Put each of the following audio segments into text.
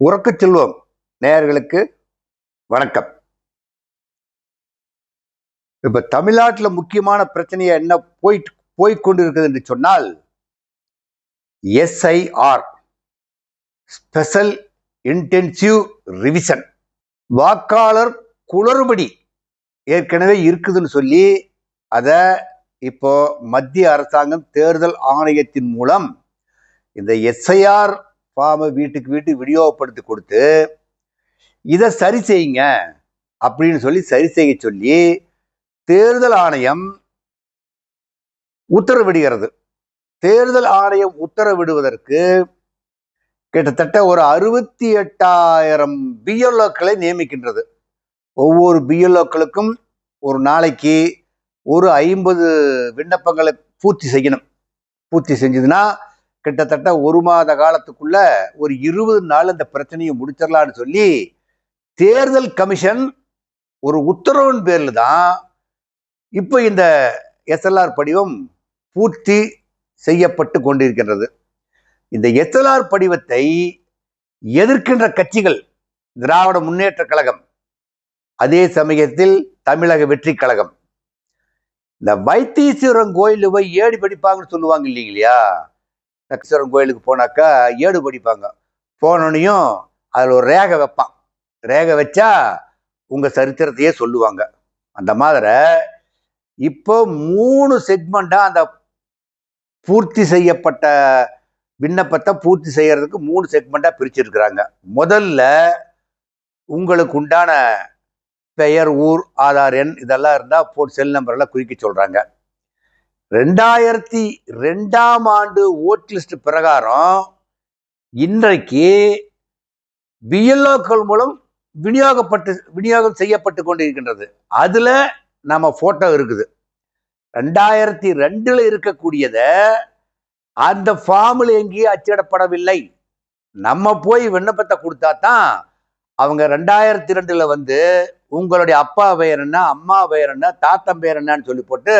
உறக்கச் செல்வோம். நேயர்களுக்கு வணக்கம். இப்ப தமிழ்நாட்டில் முக்கியமான பிரச்சனையை என்ன போயிட்டு போய்கொண்டு இருக்குது என்று சொன்னால் எஸ்ஐஆர் ஸ்பெஷல் இன்டென்சிவ் ரிவிஷன். வாக்காளர் குளறுபடி ஏற்கனவே இருக்குதுன்னு சொல்லி அதை இப்போ மத்திய அரசாங்கம் தேர்தல் ஆணையத்தின் மூலம் இந்த எஸ்ஐஆர் ஃபார்மை வீட்டுக்கு வீட்டுக்கு விநியோகப்படுத்தி கொடுத்து இதை சரி செய்யுங்க அப்படின்னு சொல்லி சரி செய்ய சொல்லி தேர்தல் ஆணையம் உத்தரவிடுகிறது. தேர்தல் ஆணையம் உத்தரவிடுவதற்கு கிட்டத்தட்ட ஒரு அறுபத்தி எட்டாயிரம் பிஎல்ஓக்களை நியமிக்கின்றது. ஒவ்வொரு பிஎல்ஓக்களுக்கும் ஒரு நாளைக்கு ஒரு ஐம்பது விண்ணப்பங்களை பூர்த்தி செய்யணும். பூர்த்தி செஞ்சதுன்னா கிட்டத்தட்ட ஒரு மாத காலத்துக்குள்ள ஒரு இருபது நாள் அந்த பிரச்சனையை முடிச்சிடலான்னு சொல்லி தேர்தல் கமிஷன் ஒரு உத்தரவின் பேரில் தான் இப்போ இந்த எஸ்எல்ஆர் படிவம் பூர்த்தி செய்யப்பட்டு கொண்டிருக்கின்றது. இந்த எஸ்எல்ஆர் படிவத்தை எதிர்க்கின்ற கட்சிகள் திராவிட முன்னேற்ற கழகம் அதே சமயத்தில் தமிழக வெற்றி கழகம். இந்த வைத்தீஸ்வரன் கோயிலில் போய் ஏடி படிப்பாங்கன்னு சொல்லுவாங்க இல்லைங்களா நக்சரம் கோயிலுக்கு போனாக்கா ஏடு படிப்பாங்க. போனோன்னையும் அதில் ஒரு ரேகை வைப்பான். ரேகை வச்சா உங்கள் சரித்திரத்தையே சொல்லுவாங்க. அந்த மாதிரி இப்போ மூணு செக்மெண்ட்டாக அந்த பூர்த்தி செய்யப்பட்ட விண்ணப்பத்தை பூர்த்தி செய்கிறதுக்கு மூணு செக்மெண்ட்டாக பிரிச்சிருக்கிறாங்க. முதல்ல உங்களுக்கு உண்டான பெயர் ஊர் ஆதார் எண் இதெல்லாம் இருந்தால் ஃபோன் செல் நம்பரெல்லாம் குறிக்க சொல்கிறாங்க ரெண்டாயிரத்தி ரெண்டாம் ஆண்டு ஓட் லிஸ்ட் பிரகாரம் இன்றைக்கு பிஎல்ஓக்கள் மூலம் விநியோகப்பட்டு விநியோகம் செய்யப்பட்டு கொண்டிருக்கின்றது. அதில் நம்ம ஃபோட்டோ இருக்குது. ரெண்டாயிரத்தி ரெண்டில் இருக்கக்கூடியத அந்த ஃபார்மில் எங்கேயும் அச்சிடப்படவில்லை. நம்ம போய் விண்ணப்பத்தை கொடுத்தா தான் அவங்க ரெண்டாயிரத்தி ரெண்டில் வந்து உங்களுடைய அப்பா பெயர் என்ன அம்மா பெயர் என்ன தாத்தம் பெயர் என்னன்னு சொல்லி போட்டு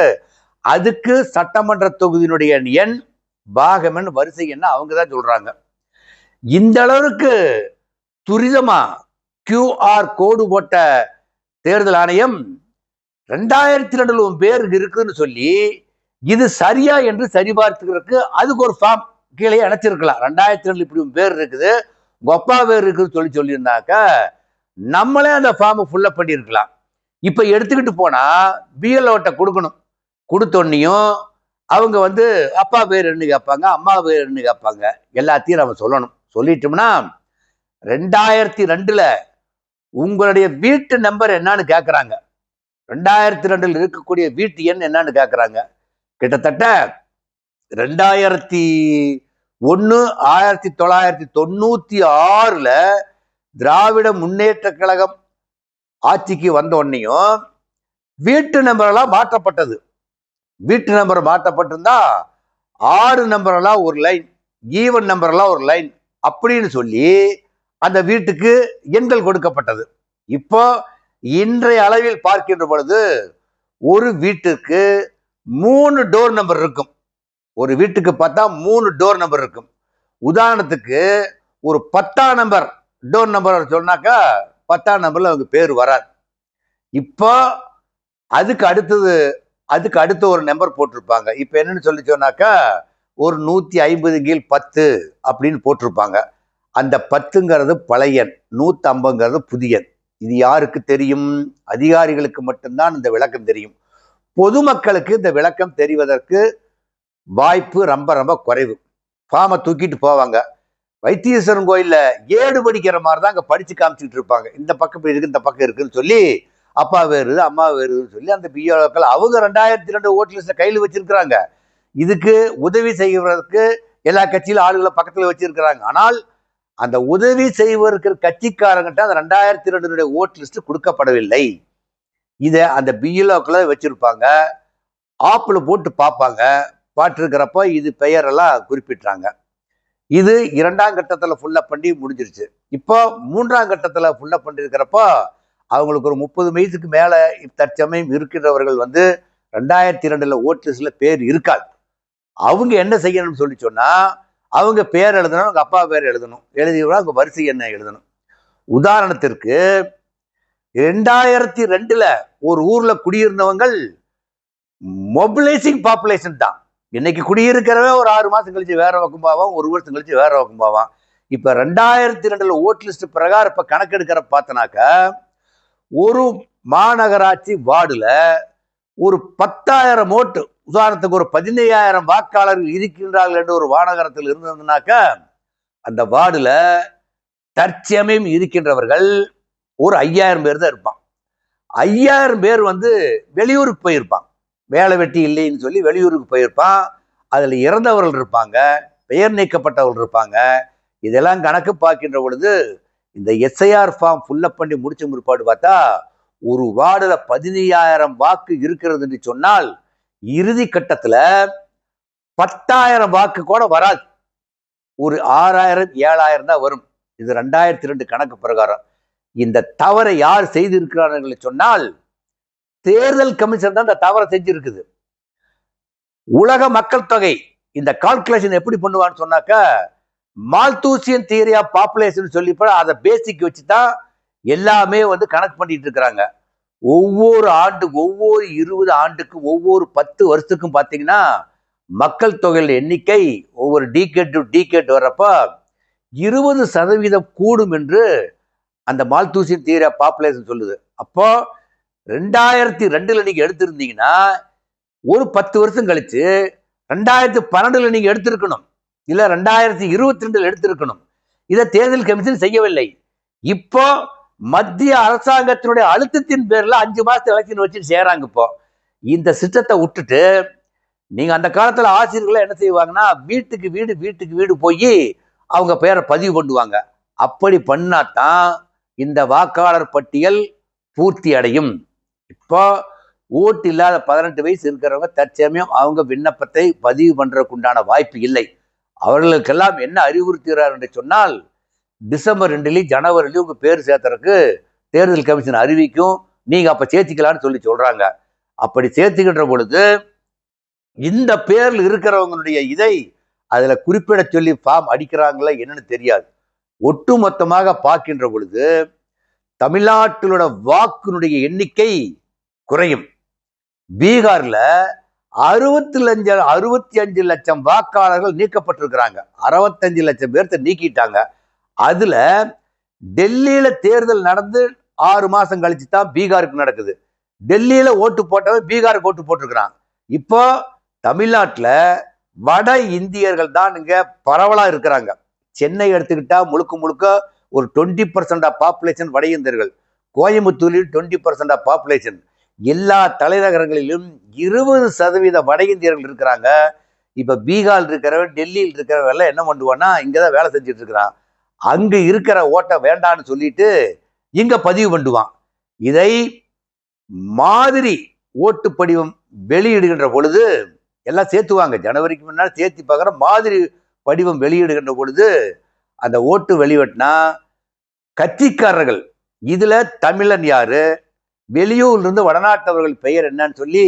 அதுக்கு சட்டமன்ற தொகுதியினுடைய எண் பாகமன் வரிசை என்ன அவங்க தான் சொல்றாங்க. இந்த அளவுக்கு துரிதமா கியூஆர் கோடு போட்ட தேர்தல் ஆணையம் ரெண்டாயிரத்தி ரெண்டு பேர் இருக்குன்னு சொல்லி இது சரியா என்று சரிபார்த்துக்கிறதுக்கு அதுக்கு ஒரு ஃபார்ம் கீழே அணைச்சிருக்கலாம். ரெண்டாயிரத்தி ரெண்டு இப்படி பேர் இருக்குது கொப்பா பேர் இருக்குதுன்னு சொல்லி சொல்லியிருந்தாக்க நம்மளே அந்த ஃபார்மை ஃபுல்லப் பண்ணியிருக்கலாம். இப்போ எடுத்துக்கிட்டு போனால் பிஎல்ஓட்ட கொடுக்கணும். கொடுத்தோன்னையும் அவங்க வந்து அப்பா பேர் என்ன கேட்பாங்க அம்மா பேர் என்ன கேட்பாங்க. எல்லாத்தையும் நம்ம சொல்லணும். சொல்லிட்டோம்னா ரெண்டாயிரத்தி ரெண்டுல உங்களுடைய வீட்டு நம்பர் என்னன்னு கேட்குறாங்க. ரெண்டாயிரத்தி ரெண்டில் இருக்கக்கூடிய வீட்டு எண் என்னன்னு கேட்குறாங்க. கிட்டத்தட்ட ரெண்டாயிரத்தி ஒன்று ஆயிரத்தி தொள்ளாயிரத்தி தொண்ணூற்றி ஆறில் திராவிட முன்னேற்ற கழகம் ஆட்சிக்கு வந்த உடனேயும் வீட்டு நம்பரெல்லாம் மாற்றப்பட்டது. வீட்டு நம்பர் மாற்றப்பட்டிருந்தா ஆறு நம்பரெல்லாம் ஒரு லைன் ஈவன் நம்பரெல்லாம் ஒரு லைன் அப்படின்னு சொல்லி அந்த வீட்டுக்கு எண்கள் கொடுக்கப்பட்டது. இப்போ இன்றைய அளவில் பார்க்கின்ற பொழுது ஒரு வீட்டுக்கு மூணு டோர் நம்பர் இருக்கும். ஒரு வீட்டுக்கு பார்த்தா மூணு டோர் நம்பர் இருக்கும். உதாரணத்துக்கு ஒரு பத்தாம் நம்பர் டோர் நம்பர் சொன்னாக்கா பத்தாம் நம்பரில் அவங்க பேர் வராது. இப்போ அதுக்கு அடுத்தது அதுக்கு அடுத்த ஒரு நம்பர் போட்டிருப்பாங்க. இப்போ என்னன்னு சொல்லி சொன்னாக்கா ஒரு நூற்றி ஐம்பது கீழ் பத்து அப்படின்னு போட்டிருப்பாங்க. அந்த பத்துங்கிறது பழையன் நூற்றம்பங்கிறது புதியன் இது யாருக்கு தெரியும்? அதிகாரிகளுக்கு மட்டும்தான் இந்த விளக்கம் தெரியும். பொதுமக்களுக்கு இந்த விளக்கம் தெரிவதற்கு வாய்ப்பு ரொம்ப ரொம்ப குறைவு. ஃபார்மை தூக்கிட்டு போவாங்க. வைத்தீஸ்வரன் கோயில்ல ஏடு படிக்கிற மாதிரி தான் அங்கே படித்து காமிச்சிட்டு இருப்பாங்க. இந்த பக்கம் இருக்குது இந்த பக்கம் இருக்குதுன்னு சொல்லி அப்பா வேறு அம்மா வேறுன்னு சொல்லி அந்த பிஓக்கள் அவங்க ரெண்டாயிரத்தி ரெண்டு ஓட்டு லிஸ்ட்டை கையில் வச்சிருக்கிறாங்க. இதுக்கு உதவி செய்வதற்கு எல்லா கட்சியிலும் ஆளுகளை பக்கத்தில் வச்சிருக்கிறாங்க. ஆனால் அந்த உதவி செய்வதற்கு கட்சிக்காரங்கிட்ட அந்த ரெண்டாயிரத்தி ரெண்டுடைய ஓட் லிஸ்ட் கொடுக்கப்படவில்லை. இதை அந்த பிஎல்ஓக்களை வச்சிருப்பாங்க. ஆப்பில் போட்டு பார்ப்பாங்க. பாட்டிருக்கிறப்ப இது பெயரெல்லாம் குறிப்பிட்டாங்க இது இரண்டாம் கட்டத்தில் ஃபுல்லப் பண்ணி முடிஞ்சிருச்சு. இப்போ மூன்றாம் கட்டத்தில் ஃபுல்லப் பண்ணியிருக்கிறப்போ அவங்களுக்கு ஒரு முப்பது வயதுக்கு மேலே தற்சமயம் இருக்கின்றவர்கள் வந்து ரெண்டாயிரத்தி ரெண்டில் ஓட் லிஸ்ட்டில் பேர் இருக்காது. அவங்க என்ன செய்யணும்னு சொல்லி சொன்னால் அவங்க பேர் எழுதணும் அவங்க அப்பா பேர் எழுதணும். எழுதிவிட அவங்க வரிசை என்ன எழுதணும்? உதாரணத்திற்கு ரெண்டாயிரத்தி ரெண்டில் ஒரு ஊரில் குடியிருந்தவங்கள் மொபிலைசிங் பாப்புலேஷன் தான். இன்னைக்கு குடியிருக்கிறவன் ஒரு ஆறு மாதம் கழிச்சு வேற பக்கம் போவான் ஒரு வருஷம் கழிச்சு வேற பக்கம் இப்போ ரெண்டாயிரத்தி ரெண்டில் ஓட் லிஸ்ட் பிரகாரம் இப்போ கணக்கெடுக்கிற பார்த்தனாக்கா ஒரு மாநகராட்சி வார்டில் ஒரு பத்தாயிரம் ஓட்டு உதாரணத்துக்கு ஒரு பதினையாயிரம் வாக்காளர்கள் இருக்கின்றார்கள் என்று ஒரு மாநகரத்தில் இருந்ததுனாக்க அந்த வார்டில் தற்சமயம் இருக்கின்றவர்கள் ஒரு ஐயாயிரம் பேர் தான் இருப்பான் ஐயாயிரம் பேர் வந்து வெளியூருக்கு போயிருப்பான் வேலை வெட்டி இல்லைன்னு சொல்லி வெளியூருக்கு போயிருப்பான். அதில் இறந்தவர்கள் இருப்பாங்க பெயர் நீக்கப்பட்டவர்கள் இருப்பாங்க. இதெல்லாம் கணக்கு பார்க்கின்ற பொழுது இந்த எஸ்ஐஆர் ஃபார்ம் ஃபுல்லப் பண்ணி முடிச்ச முற்பாடு பார்த்தா ஒரு வார்டில் பதினையாயிரம் வாக்கு இருக்கிறது என்று சொன்னால் இறுதி கட்டத்தில் பத்தாயிரம் வாக்கு கூட வராது. ஒரு ஆறாயிரம் ஏழாயிரம் தான் வரும். இது ரெண்டாயிரத்தி ரெண்டு கணக்கு பிரகாரம். இந்த தவறை யார் செய்திருக்கிறார்கள் சொன்னால் தேர்தல் கமிஷன் தான் இந்த தவறை செஞ்சிருக்குது. உலக மக்கள் தொகை இந்த கால்குலேஷன் எப்படி பண்ணுவான்னு சொன்னாக்கா மால்தூசியன் தியரி ஆஃப் பாப்புலேஷன் சொல்லி அதை பேசிக் வச்சு தான் எல்லாமே வந்து கணக்கு பண்ணிட்டு இருக்கிறாங்க. ஒவ்வொரு ஆண்டு ஒவ்வொரு இருபது ஆண்டுக்கு ஒவ்வொரு பத்து வருஷத்துக்கும் பார்த்தீங்கன்னா மக்கள் தொகையில் எண்ணிக்கை ஒவ்வொரு டிகேட் டு டிகேட் வர்றப்ப இருபது சதவீதம் கூடும் என்று அந்த மால்தூசியன் தியரி ஆஃப் பாப்புலேஷன் சொல்லுது. அப்போ ரெண்டாயிரத்தி ரெண்டுல நீங்கள் எடுத்திருந்தீங்கன்னா ஒரு பத்து வருஷம் கழிச்சு ரெண்டாயிரத்தி பன்னெண்டுல நீங்கள் எடுத்திருக்கணும். இல்லை ரெண்டாயிரத்தி இருபத்தி ரெண்டில் எடுத்திருக்கணும். இதை தேர்தல் கமிஷன் செய்யவில்லை. இப்போ மத்திய அரசாங்கத்தினுடைய அழுத்தத்தின் பேரில் அஞ்சு மாதத்து எலெக்ஷன் வச்சு செய்கிறாங்க இப்போ. இந்த சிஸ்டத்தை விட்டுட்டு நீங்கள் அந்த காலத்தில் ஆசிரியர்கள்லாம் என்ன செய்வாங்கன்னா வீட்டுக்கு வீடு வீட்டுக்கு வீடு போய் அவங்க பேரை பதிவு பண்ணுவாங்க. அப்படி பண்ணாதான் இந்த வாக்காளர் பட்டியல் பூர்த்தி அடையும். இப்போ ஓட்டு இல்லாத பதினெட்டு வயசு இருக்கிறவங்க தற்சமயம் அவங்க விண்ணப்பத்தை பதிவு பண்ணுறதுக்குண்டான வாய்ப்பு இல்லை. அவர்களுக்கெல்லாம் என்ன அறிவுறுத்துகிறார் என்று சொன்னால் டிசம்பர் ரெண்டுலேயும் ஜனவரிலையும் உங்கள் பேர் சேர்த்துறதுக்கு தேர்தல் கமிஷன் அறிவிக்கும். நீங்கள் அப்போ சேர்த்திக்கலான்னு சொல்லி சொல்கிறாங்க அப்படி சேர்த்துக்கின்ற பொழுது இந்த பேரில் இருக்கிறவங்களுடைய இதை அதில் குறிப்பிட சொல்லி ஃபார்ம் அடிக்கிறாங்களா என்னன்னு தெரியாது. ஒட்டுமொத்தமாக பார்க்கின்ற பொழுது தமிழ்நாட்டிலோட வாக்கினுடைய எண்ணிக்கை குறையும். பீகாரில் அறுபத்தி லஞ்ச அறுபத்தி அஞ்சு லட்சம் வாக்காளர்கள் நீக்கப்பட்டிருக்கிறாங்க. அறுபத்தஞ்சு லட்சம் பேர்த்த நீக்கிட்டாங்க. அதுல டெல்லியில தேர்தல் நடந்து ஆறு மாசம் கழிச்சு தான் பீகாருக்கு நடக்குது. டெல்லியில ஓட்டு போட்டவன் பீகாருக்கு ஓட்டு போட்டிருக்கிறான். இப்போ தமிழ்நாட்டில் வட இந்தியர்கள் தான் இங்க பரவலா இருக்கிறாங்க. சென்னை எடுத்துக்கிட்டா முழுக்க முழுக்க ஒரு டுவெண்ட்டி பர்சன்ட் ஆஃப் பாப்புலேஷன் வட இந்தியர்கள். கோயம்புத்தூரில் டுவெண்ட்டி பர்சன்ட் ஆஃப் பாப்புலேஷன் எல்லா தலைநகரங்களிலும் இருபது சதவீத வட இந்தியர்கள் இருக்கிறாங்க. இப்போ பீகார் இருக்கிறவன் டெல்லியில் இருக்கிறவன் எல்லாம் என்ன பண்ணுவான்னா இங்கதான் வேலை செஞ்சுட்டு இருக்கிறான் அங்க இருக்கிற ஓட்டை வேண்டான்னு சொல்லிட்டு இங்கே பதிவு பண்ணுவான் இதை மாதிரி ஓட்டு படிவம் வெளியிடுகின்ற பொழுது எல்லாம் சேர்த்துவாங்க. ஜனவரிக்கு முன்னால் சேர்த்து பார்க்குற மாதிரி படிவம் வெளியிடுகின்ற பொழுது அந்த ஓட்டு வெளிவட்டினா கட்சிக்காரர்கள் இதில் தமிழன் யாரு? வெளியூர்ல இருந்து வடநாட்டவர்கள் பெயர் என்னன்னு சொல்லி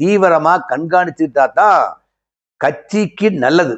தீவிரமா கண்காணிச்சுட்டா தான் கட்சிக்கு நல்லது.